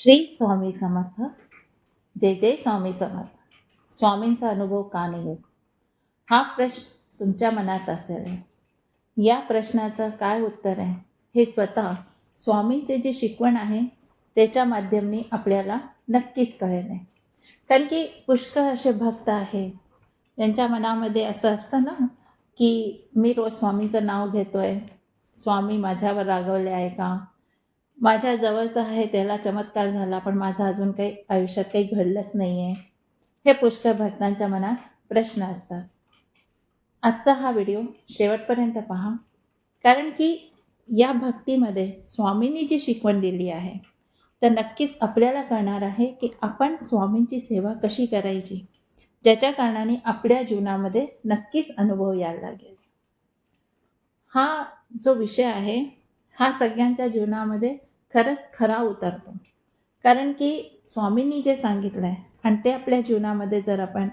श्री स्वामी समर्थ. जय जय स्वामी समर्थ. स्वामींचा अनुभव का नाही? हा प्रश्न तुमच्या मनात असेल. या प्रश्नाचं काय उत्तर आहे? हे स्वतः स्वामींचे जे शिकवण आहे त्याच्या माध्यमाने आपल्याला नक्कीच कळेल. आहे कारण की पुष्कळ असे भक्त आहे. त्यांच्या मनामध्ये असं असतं ना की मी रोज स्वामींचं नाव घेतो आहे स्वामी माझ्यावर रागवले आहे का? माझ्या जवळचं आहे त्याला चमत्कार झाला पण माझं अजून काही आयुष्यात काही घडलंच नाही आहे हे पुष्कळ भक्तांच्या मनात प्रश्न असतात. आजचा हा व्हिडिओ शेवटपर्यंत पहा कारण की या भक्तीमध्ये स्वामींनी जी शिकवण दिली आहे तर नक्कीच आपल्याला कळणार आहे की आपण स्वामींची सेवा कशी करायची ज्याच्या कारणाने आपल्या जीवनामध्ये नक्कीच अनुभव यायला लागेल. हा जो विषय आहे हा सगळ्यांच्या जीवनामध्ये खरंच खरा उतरतो. कारण की स्वामींनी जे सांगितलं आहे आणि ते आपल्या जीवनामध्ये जर आपण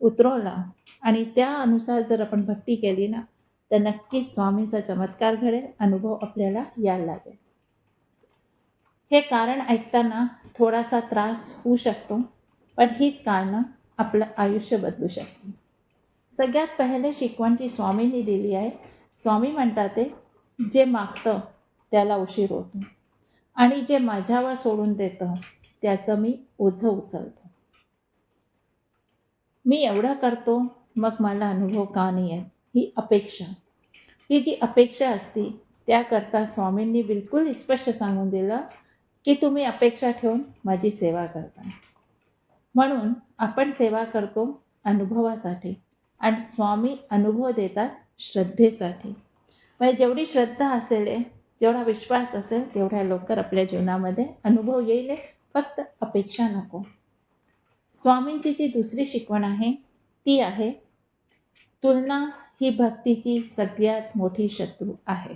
उतरवला आणि त्यानुसार जर आपण भक्ती केली ना तर नक्कीच स्वामींचा चमत्कार घडेल अनुभव आपल्याला यायला लागेल. हे कारण ऐकताना थोडासा त्रास होऊ शकतो पण हीच कारणं आपलं आयुष्य बदलू शकते. सगळ्यात पहिले शिकवण जी स्वामींनी दिली आहे. स्वामी म्हणतात ते जे मागतं त्याला उशीर होतो. आणि जे माझ्यावर सोडून देतं त्याचं मी ओझं उचलतो. मी एवढं करतो मग मला अनुभव का नाही आहे ही अपेक्षा. ही जी अपेक्षा असती त्याकरता स्वामींनी बिलकुल स्पष्ट सांगून दिलं की तुम्ही अपेक्षा ठेवून माझी सेवा करता. म्हणून आपण सेवा करतो अनुभवासाठी आणि स्वामी अनुभव देतात श्रद्धेसाठी. म्हणजे जेवढी श्रद्धा असेल जेवढा विश्वास असेल तेवढ्या लवकर आपल्या जीवनामध्ये अनुभव येईल फक्त अपेक्षा नको. स्वामींची जी दुसरी शिकवण आहे ती आहे तुलना ही भक्तीची सगळ्यात मोठी शत्रू आहे.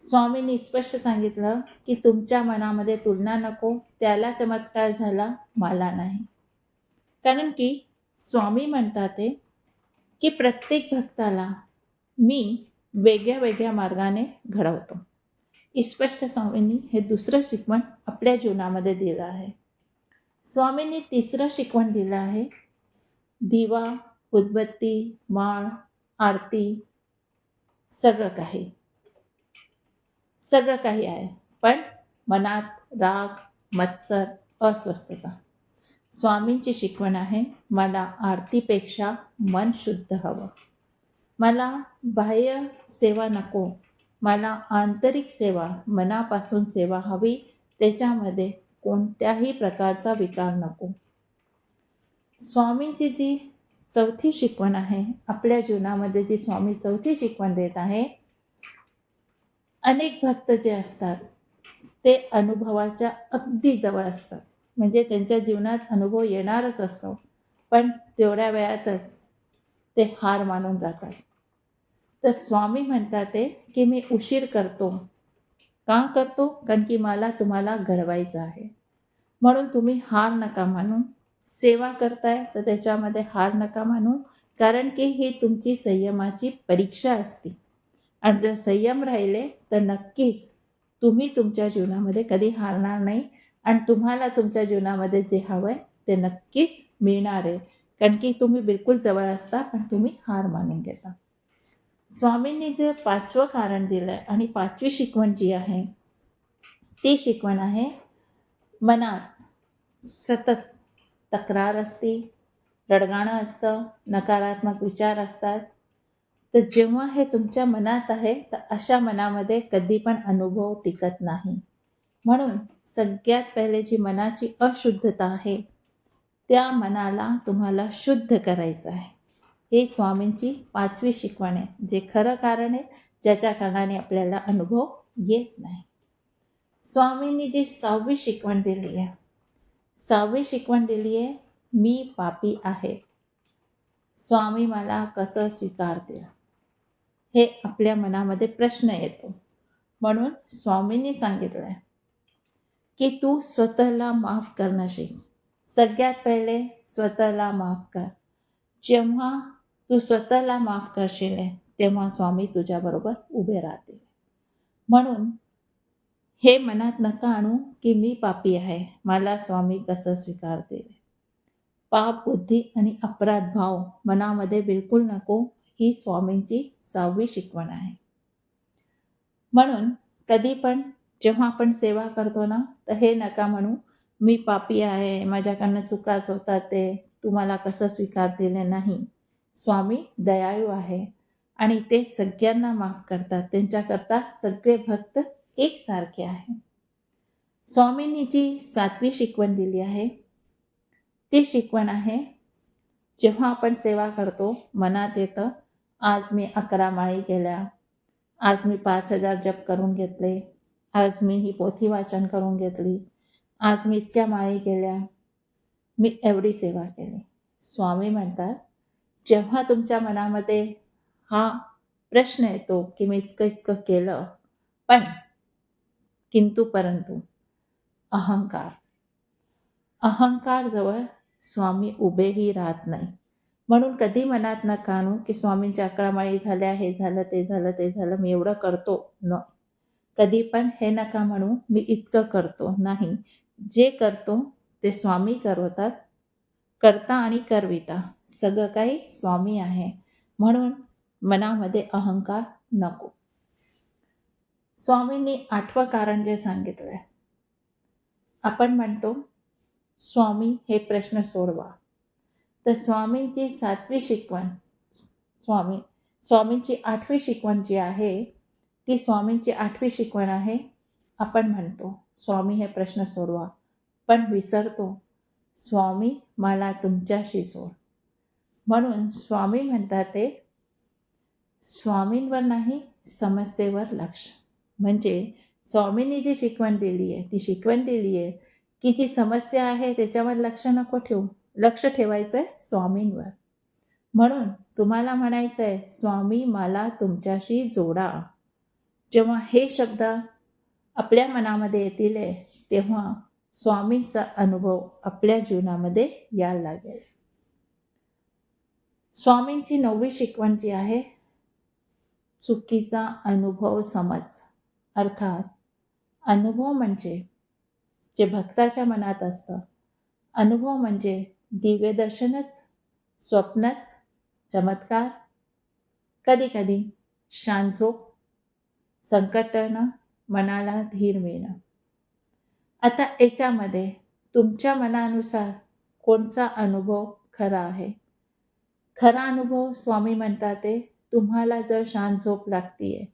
स्वामींनी स्पष्ट सांगितलं की तुमच्या मनामध्ये तुलना नको त्याला चमत्कार झाला मला नाही. कारण की स्वामी म्हणतात ते की प्रत्येक भक्ताला मी वेगळ्या वेगळ्या मार्गाने घडवतो. स्पष्ट स्वामींनी हे दुसरं शिकवण आपल्या जीवनामध्ये दिलं आहे. स्वामींनी तिसरं शिकवण दिलं आहे. दिवा उदबत्ती माळ आरती सगळं काही. सगळं काही आहे पण मनात राग मत्सर अस्वस्थता. स्वामींची शिकवण आहे मला आरतीपेक्षा मन शुद्ध हवं. मला बाह्य सेवा नको. मला आंतरिक सेवा मनापासून सेवा हवी त्याच्यामध्ये कोणत्याही प्रकारचा विकार नको. स्वामींची जी चौथी शिकवण आहे आपल्या जीवनामध्ये जी स्वामी चौथी शिकवण देत आहे अनेक भक्त जे असतात ते अनुभवाच्या अगदी जवळ असतात. म्हणजे त्यांच्या जीवनात अनुभव येणारच असतो पण तेवढ्या वेळातच ते हार मानून जातात. तर स्वामी म्हणतात ते की मी उशीर करतो. का करतो? कारण की मला तुम्हाला घडवायचं आहे. म्हणून तुम्ही हार नका मानून सेवा करताय तर त्याच्यामध्ये हार नका मानून कारण की ही तुमची संयमाची परीक्षा असते. आणि जर संयम राहिले तर नक्कीच तुम्ही तुमच्या जीवनामध्ये कधी हारणार नाही. आणि तुम्हाला तुमच्या जीवनामध्ये जे हवं आहे ते नक्कीच मिळणार आहे. कारण की तुम्ही बिलकुल जवळ असता पण तुम्ही हार मानून घेता. स्वामींनी जे पाचवं कारण दिलं आहे आणि पाचवी शिकवण जी आहे ती शिकवण आहे मनात सतत तक्रार असते रडगाणं असतं नकारात्मक विचार असतात. तर जेव्हा हे तुमच्या मनात आहे तर अशा मनामध्ये कधी पण अनुभव टिकत नाही. म्हणून सगळ्यात पहिले जी मनाची अशुद्धता आहे त्या मनाला तुम्हाला शुद्ध करायचं आहे. हे स्वामींची पाचवी शिकवण आहे. जे खरं कारण आहे ज्याच्या कारणाने आपल्याला अनुभव येत नाही. स्वामींनी जी सहावी शिकवण दिली आहे सहावी शिकवण दिली आहे मी पापी आहे. स्वामी मला कसं स्वीकारतील? हे आपल्या मनामध्ये प्रश्न येतो. म्हणून स्वामींनी सांगितलं आहे की तू स्वतःला माफ करणं शिक. सगळ्यात पहिले स्वतःला माफ कर. जेव्हा तू स्वतःला माफ करशील तेव्हा स्वामी तुझ्याबरोबर उभे राहतील. म्हणून हे मनात नका आणू की मी पापी आहे मला स्वामी कसं स्वीकारतील? पाप बुद्धी आणि अपराध भाव मनामध्ये बिलकुल नको ही स्वामींची सहावी शिकवण आहे. म्हणून कधी पण जेव्हा आपण सेवा करतो ना तर हे नका म्हणू मी पापी आहे माझ्याकडनं चुकाच होतात ते तुम्हाला कसं स्वीकारतील नाही. स्वामी दयाळू आहे. आणि ते सगळ्यांना माफ करतात. त्यांच्याकरता सगळे भक्त एकसारखे आहे स्वामींनी जी सातवी शिकवण दिली आहे ती शिकवण आहे जेव्हा आपण सेवा करतो मनात येतं आज मी अकरा माळी केल्या आज मी पाच हजार जप करून घेतले आज मी ही पोथी वाचन करून घेतली आज मी इतक्या माळी केल्या मी एवढी सेवा केली. स्वामी म्हणतात जेव्हा तुमच्या मनामध्ये हा प्रश्न येतो की मी इतकं इतकं केलं पण किंतु परंतु अहंकार. अहंकारजवळ स्वामी उभेही राहत नाही. म्हणून कधी मनात नका आणू की स्वामींच्या अकरामाळी झाल्या हे झालं ते झालं ते झालं मी एवढं करतो. न. कधी पण हे नका म्हणू मी इतकं करतो नाही. जे करतो ते स्वामी करवतात. करता आणि करविता. सगळं काही स्वामी आहे. म्हणून मनामध्ये अहंकार नको. स्वामींनी आठवं कारण जे सांगितलं आहे आपण म्हणतो स्वामी हे प्रश्न सोडवा. तर स्वामींची सातवी शिकवण स्वामी स्वामींची आठवी शिकवण जी आहे ती स्वामींची आठवी शिकवण आहे. आपण म्हणतो स्वामी हे प्रश्न सोडवा. पण विसरतो स्वामी मला तुमच्याशी सोड. म्हणून स्वामी म्हणतात ते स्वामींवर नाही समस्येवर लक्ष. म्हणजे स्वामींनी जी शिकवण दिली आहे ती शिकवण दिली आहे की जी समस्या आहे त्याच्यावर लक्ष नको ठेवू. लक्ष ठेवायचं आहे स्वामींवर. म्हणून तुम्हाला म्हणायचं आहे स्वामी मला तुमच्याशी जोडा. जेव्हा हे शब्द आपल्या मनामध्ये येतील आहे, तेव्हा स्वामींचा अनुभव आपल्या जीवनामध्ये यायला लागेल. स्वामींची नववी शिकवण जी आहे चुकीचा अनुभव समज. अर्थात अनुभव म्हणजे जे भक्ताच्या मनात असतं अनुभव म्हणजे दिव्यदर्शनच स्वप्नच चमत्कार. कधी कधी शांत झोप संकट टळणं मनाला धीर मिळणं. आता याच्यामध्ये तुमच्या मनानुसार कोणचा अनुभव खरा आहे? खरा अनुभव स्वामी म्हणतात ते तुम्हाला जर शांत झोप लागतीये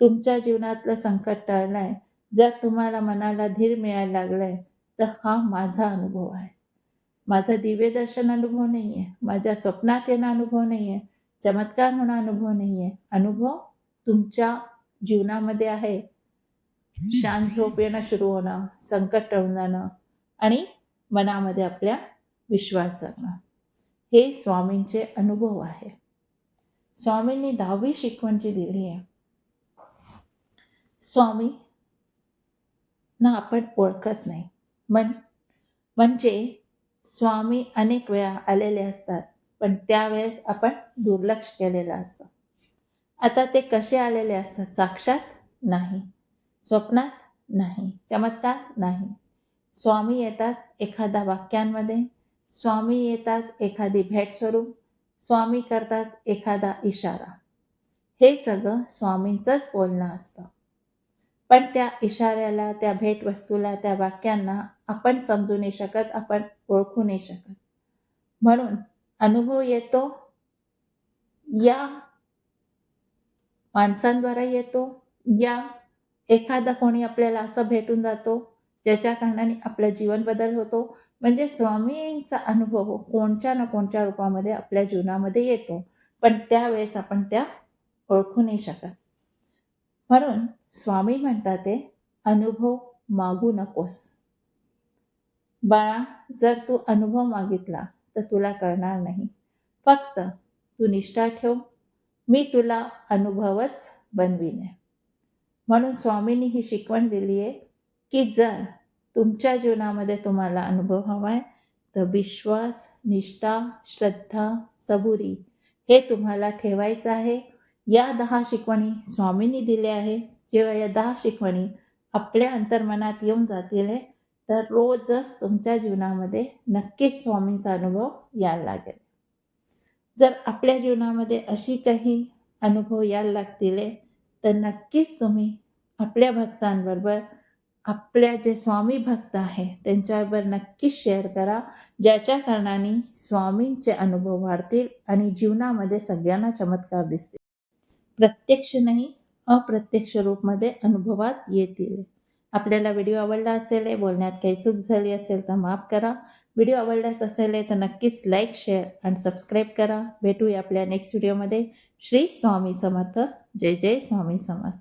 तुमच्या जीवनातलं संकट टळलंय जर तुम्हाला मनाला धीर मिळायला लागलाय तर हा माझा अनुभव आहे. माझा दिव्यदर्शन अनुभव नाही आहे माझ्या स्वप्नात येणं अनुभव नाही आहे चमत्कार होणं अनुभव नाही आहे अनुभव तुमच्या जीवनामध्ये आहे. शांत झोप येणं सुरू होणं संकट टळून जाणं आणि मनामध्ये आपल्या विश्वास जगणं. हे स्वामींचे अनुभव आहे. स्वामींनी दहावी शिकवण जी दिली आहे स्वामी ना आपण ओळखत नाही. मन म्हणजे स्वामी अनेक वेळा आलेले असतात पण त्यावेळेस आपण दुर्लक्ष केलेलं असतं. आता ते कसे आलेले असतात साक्षात नाही स्वप्नात नाही चमत्कार नाही. स्वामी येतात एखाद्या वाक्यांमध्ये स्वामी येतात एखादी भेट स्वरूप स्वामी करतात एखादा इशारा. हे सगळं स्वामींचंच बोलणं असतं. पण त्या इशाऱ्याला त्या भेटवस्तूला त्या वाक्यांना आपण समजू नाही शकत आपण ओळखू नाही शकत. म्हणून अनुभव येतो या माणसांद्वारा येतो या एखादा कोणी आपल्याला असं भेटून जातो ज्याच्या कारणाने आपलं जीवन बदल होतो म्हणजे स्वामींचा अनुभव कोणत्या ना कोणत्या रूपामध्ये आपल्या जीवनामध्ये येतो पण त्यावेळेस आपण त्या ओळखू नाही शकत. म्हणून स्वामी म्हणतात ते अनुभव मागू नकोस. बाळा जर तू अनुभव मागितला तर तुला कळणार नाही. फक्त तू निष्ठा ठेव. मी तुला अनुभवच बनवीन म्हणून स्वामींनी ही शिकवण दिली आहे की जर तुमच्या जीवनामध्ये तुम्हाला अनुभव हवा आहे तर विश्वास निष्ठा श्रद्धा सबुरी हे तुम्हाला ठेवायचं आहे. या दहा शिकवणी स्वामींनी दिल्या आहे. किंवा या दहा शिकवणी आपल्या अंतर्मनात येऊन जातील तर रोजच तुमच्या जीवनामध्ये नक्कीच स्वामींचा अनुभव यायला लागेल. जर आपल्या जीवनामध्ये अशी काही अनुभव यायला लागतील तर नक्कीच तुम्ही आपल्या भक्तांबरोबर आपल्या जे स्वामी भक्त आहे त्यांच्याबरोबर नक्कीच शेअर करा. ज्याच्या कारणाने स्वामींचे अनुभव वाढतील आणि जीवनामध्ये सगळ्यांना चमत्कार दिसतील. प्रत्यक्ष नाही अप्रत्यक्ष रूपमध्ये अनुभवात येतील. आपल्याला व्हिडिओ आवडला असेल बोलण्यात काही चूक झाली असेल तर माफ करा. व्हिडिओ आवडलाच असेल तर नक्कीच लाईक शेअर आणि सबस्क्राईब करा. भेटूया आपल्या नेक्स्ट व्हिडिओमध्ये श्री स्वामी समर्थ. जय जय स्वामी समर्थ.